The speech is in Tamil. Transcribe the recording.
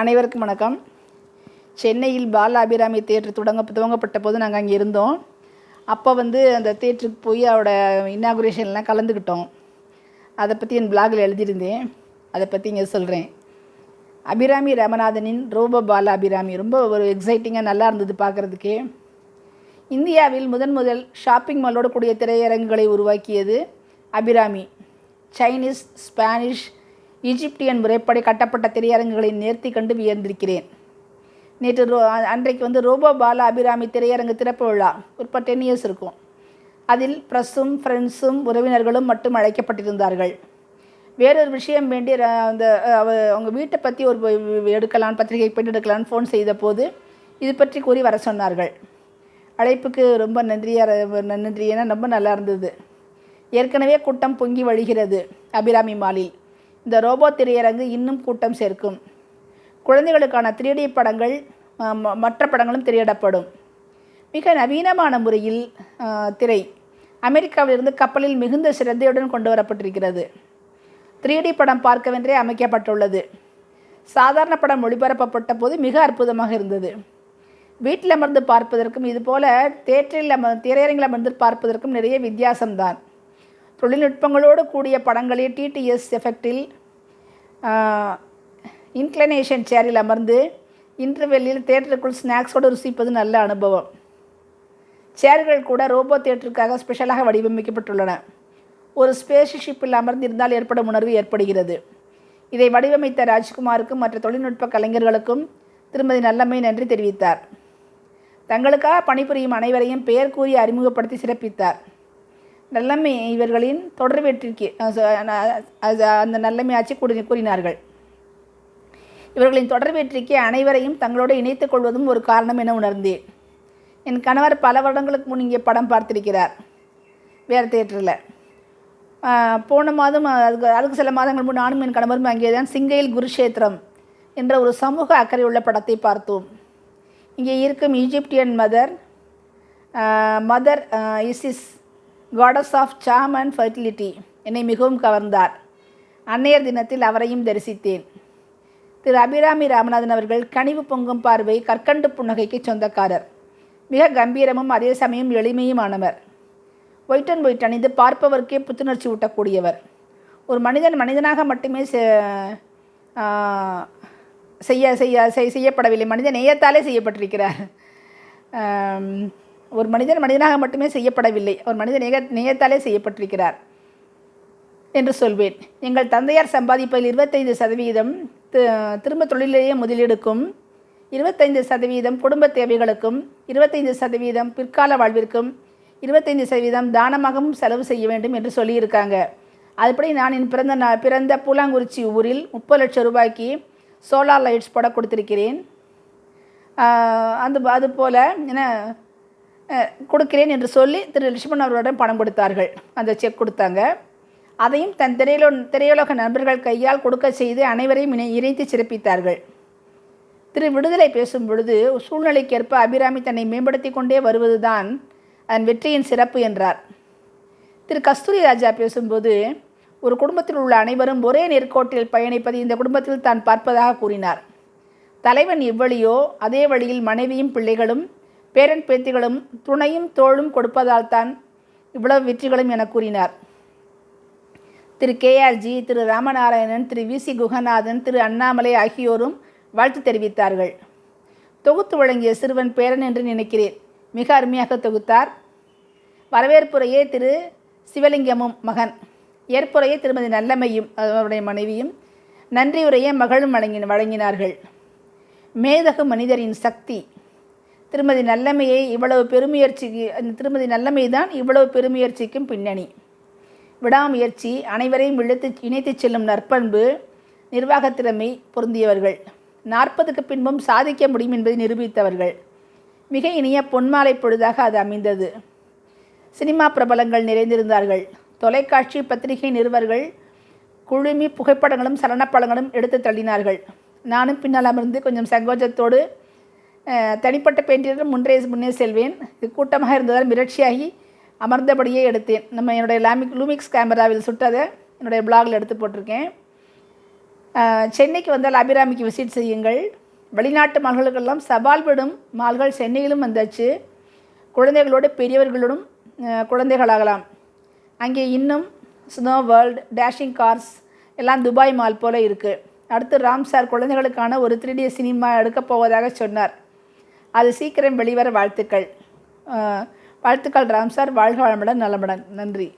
அனைவருக்கும் வணக்கம். சென்னையில் பால அபிராமி தேட்டர் தொடங்க துவங்கப்பட்ட போது நாங்கள் அங்கே இருந்தோம். அப்போ வந்து அந்த தேட்டருக்கு போய் அவரோட இன்னாகுரேஷன்லாம் கலந்துக்கிட்டோம். அதை பற்றி என் பிளாகில் எழுதியிருந்தேன். அதை பற்றி இங்கே சொல்கிறேன் அபிராமி ரமநாதனின் ரூப பால அபிராமி ரொம்ப ஒரு எக்ஸைட்டிங்காக நல்லா இருந்தது பார்க்குறதுக்கே இந்தியாவில் முதன் முதல் ஷாப்பிங் மாலோட கூடிய திரையரங்குகளை உருவாக்கியது அபிராமி. சைனீஸ் ஸ்பானிஷ் ஈஜிப்டியன் முறைப்படி கட்டப்பட்ட திரையரங்குகளை நேர்த்தி கண்டு வியந்திருக்கிறேன். நேற்று ரோ அன்றைக்கு வந்து ரோபோ பாலா அபிராமி திரையரங்கு திறப்பு விழா. ஒரு டென் இயர்ஸ் இருக்கும். அதில் ப்ரெஸ்ஸும் ஃப்ரெண்ட்ஸும் உறவினர்களும் மட்டும் அழைக்கப்பட்டிருந்தார்கள். வேறொரு விஷயம் வேண்டி அந்த அவங்க வீட்டை பற்றி ஒரு எடுக்கலாம் பத்திரிகை பெண் எடுக்கலான்னு ஃபோன் செய்த போது இது பற்றி கூறி வர சொன்னார்கள். அழைப்புக்கு ரொம்ப நன்றியாக நன்றி. ஏன்னா ரொம்ப நல்லா இருந்தது. ஏற்கனவே கூட்டம் பொங்கி வழிகிறது அபிராமி மாலில். இந்த ரோபோ திரையரங்கு இன்னும் கூட்டம் சேர்க்கும். குழந்தைகளுக்கான த்ரீடி படங்கள் ம- மற்ற படங்களும் திரையிடப்படும். மிக நவீனமான முறையில் திரை அமெரிக்காவிலிருந்து கப்பலில் மிகுந்த சிரத்தையுடன் கொண்டு வரப்பட்டிருக்கிறது த்ரீடி படம் பார்க்கவென்றே அமைக்கப்பட்டுள்ளது. சாதாரண படம் ஒளிபரப்பப்பட்ட போது மிக அற்புதமாக இருந்தது. வீட்டில் அமர்ந்து பார்ப்பதற்கும் இதுபோல தேட்டரில் அமர் திரையரங்கில் அமர்ந்து பார்ப்பதற்கும் நிறைய வித்தியாசம்தான். தொழில்நுட்பங்களோடு கூடிய படங்களை டிடிஎஸ் எஃபெக்டில் இன்க்ளனேஷன் சேரில் அமர்ந்து இன்டர்வெல்லில் தேட்டருக்குள் ஸ்நாக்ஸோடு ருசிப்பது நல்ல அனுபவம். சேர்கள் கூட ரோபோ தேட்டருக்காக ஸ்பெஷலாக வடிவமைக்கப்பட்டுள்ளன. ஒரு ஸ்பேஸ் ஷிப்பில் அமர்ந்திருந்தால் ஏற்படும் உணர்வு ஏற்படுகிறது. இதை வடிவமைத்த ராஜ்குமாருக்கும் மற்ற தொழில்நுட்ப கலைஞர்களுக்கும் திருமதி நல்லம்மை நன்றி தெரிவித்தார். தங்களுக்காக பணிபுரியும் அனைவரையும் பெயர் கூறி அறிமுகப்படுத்தி சிறப்பித்தார். நல்லமை இவர்களின் தொடர் வெற்றிக்கு அந்த நல்லமையாட்சி ஆட்சி கூறி கூறினார்கள். இவர்களின் தொடர் வெற்றிக்கு அனைவரையும் தங்களோடு இணைத்துக் கொள்வதும் ஒரு காரணம் என உணர்ந்தேன். என் கணவர் பல வருடங்களுக்கு முன் இங்கே படம் பார்த்திருக்கிறார். வேறு தேட்டரில் போன மாதம் அதுக்கு அதுக்கு சில மாதங்கள் முன் நானும் என் கணவரும் அங்கே தான் சிங்கையில் குருஷேத்திரம் என்ற ஒரு சமூக அக்கறை உள்ள படத்தை பார்த்தோம். இங்கே இருக்கும் Egyptian mother mother Isis goddess of sun and fertility என்னை மிகவும் கவர்ந்தார். அன்னையர் தினத்தில் அவரையும் தரிசித்தேன். திரு அபிராமி ராமநாதன் அவர்கள் கனிவு பொங்கும் பார்வை கற்கண்டு புன்னகைக்கு சொந்தக்காரர். மிக கம்பீரமும் அதே சமயம் எளிமையுமானவர். ஒயிட் அண்ட் ஒயிட் அணிந்து பார்ப்பவருக்கே புத்துணர்ச்சி ஊட்டக்கூடியவர். ஒரு மனிதன் மனிதனாக மட்டுமே செ- செய்ய செய்ய செய்- செய்யப்படவில்லை. மனித நேயத்தாலே செய்யப்பட்டிருக்கிறார். ஒரு மனிதன் மனிதனாக மட்டுமே செய்யப்படவில்லை. ஒரு மனித நேய நேயத்தாலே செய்யப்பட்டிருக்கிறார் என்று சொல்வேன். எங்கள் தந்தையார் சம்பாதிப்பதில் இருபத்தைந்து சதவீதம் திரும்ப தொழிலேயே முதலீடுக்கும் இருபத்தைந்து சதவீதம் குடும்ப தேவைகளுக்கும் இருபத்தைந்து சதவீதம் பிற்கால வாழ்விற்கும் இருபத்தைந்து சதவீதம் தானமாகவும் செலவு செய்ய வேண்டும் என்று சொல்லியிருக்காங்க. அதுபடி நான் என் பிறந்த நா பிறந்த பூலாங்குறிச்சி ஊரில் முப்பது லட்சம் ரூபாய்க்கு சோலார் லைட்ஸ் போட கொடுத்துருக்கிறேன். அந்த அதுபோல் என்ன கொடுக்கிறேன் என்று சொல்லி திரு லட்சுமணன் அவர்களிடம் பணம் கொடுத்தார்கள். அந்த செக் கொடுத்தாங்க. அதையும் தன் திரையுலோ திரையுலக நண்பர்கள் கையால் கொடுக்க செய்து அனைவரையும் இணை இணைத்து சிறப்பித்தார்கள். திரு விடுதலை பேசும் பொழுது சூழ்நிலைக்கேற்ப அபிராமி தன்னை மேம்படுத்தி கொண்டே வருவதுதான் அதன் வெற்றியின் சிறப்பு என்றார். திரு கஸ்தூரி ராஜா பேசும்போது ஒரு குடும்பத்தில் உள்ள அனைவரும் ஒரே நேர்கோட்டில் பயணிப்பது இந்த குடும்பத்தில் தான் பார்ப்பதாக கூறினார். தலைவன் எவ்வழியோ அதே வழியில் மனைவியும் பிள்ளைகளும் பேரன் பேத்திகளும் துணையும் தோளும் கொடுப்பதால் தான் இவ்வளவு வெற்றிகளும் என கூறினார். Thiru KRG Thiru Ramanarayanan Thiru V C Guganathan Thiru Annamalai ஆகியோரும் வாழ்த்து தெரிவித்தார்கள். தொகுத்து வழங்கிய சிறுவன் பேரன் என்று நினைக்கிறேன். மிக அருமையாக தொகுத்தார். வரவேற்புரையே திரு சிவலிங்கமும் மகன். ஏற்புறையே திருமதி நல்லம்மையும் அவருடைய மனைவியும் நன்றியுரையே மகளும் வழங்கின வழங்கினார்கள். மேதகு மனிதரின் சக்தி. திருமதி நல்லமையை இவ்வளவு பெருமுயற்சிக்கு அந்த திருமதி நல்லமை தான் இவ்வளவு பெருமுயற்சிக்கும் பின்னணி. விடாமுயற்சி அனைவரையும் இழுத்து இணைத்துச் செல்லும் நற்பண்பு நிர்வாகத்திறமை பொருந்தியவர்கள். நாற்பதுக்கு பின்பும் சாதிக்க முடியும் என்பதை நிரூபித்தவர்கள். மிக இனிய பொன்மாலை பொழுதாக அது அமைந்தது. சினிமா பிரபலங்கள் நிறைந்திருந்தார்கள். தொலைக்காட்சி பத்திரிகை நிறுவர்கள் குழுமி புகைப்படங்களும் சலனப்படங்களும் எடுத்து தள்ளினார்கள். நானும் பின்னால் அமர்ந்து கொஞ்சம் சங்கோஜத்தோடு தனிப்பட்ட பெயிண்டிலும் முன்றே முன்னே செல்வேன். இது கூட்டமாக இருந்ததால் மிரட்சியாகி அமர்ந்தபடியே எடுத்தேன். நம்ம என்னுடைய லாமிக் லூமிக்ஸ் கேமராவில் சுட்டதை என்னுடைய பிளாகில் எடுத்து போட்டிருக்கேன். சென்னைக்கு வந்தால் அபிராமிக்கு விசிட் செய்யுங்கள். வெளிநாட்டு மால்களுக்கெல்லாம் சவால் விடும் மால்கள் சென்னையிலும் வந்தாச்சு. குழந்தைகளோடு பெரியவர்களோடும் குழந்தைகளாகலாம். அங்கே இன்னும் ஸ்னோ வேர்ல்டு டேஷிங் கார்ஸ் எல்லாம் துபாய் மால் போல் இருக்குது அடுத்து ராம் சார் குழந்தைகளுக்கான ஒரு த்ரீ டி சினிமா எடுக்கப் போவதாக சொன்னார். அது சீக்கிரம் வெளிவர வாழ்த்துக்கள். வாழ்த்துக்கள் ராம் சார். வாழ்க வளமுடன் நலமுடன். நன்றி.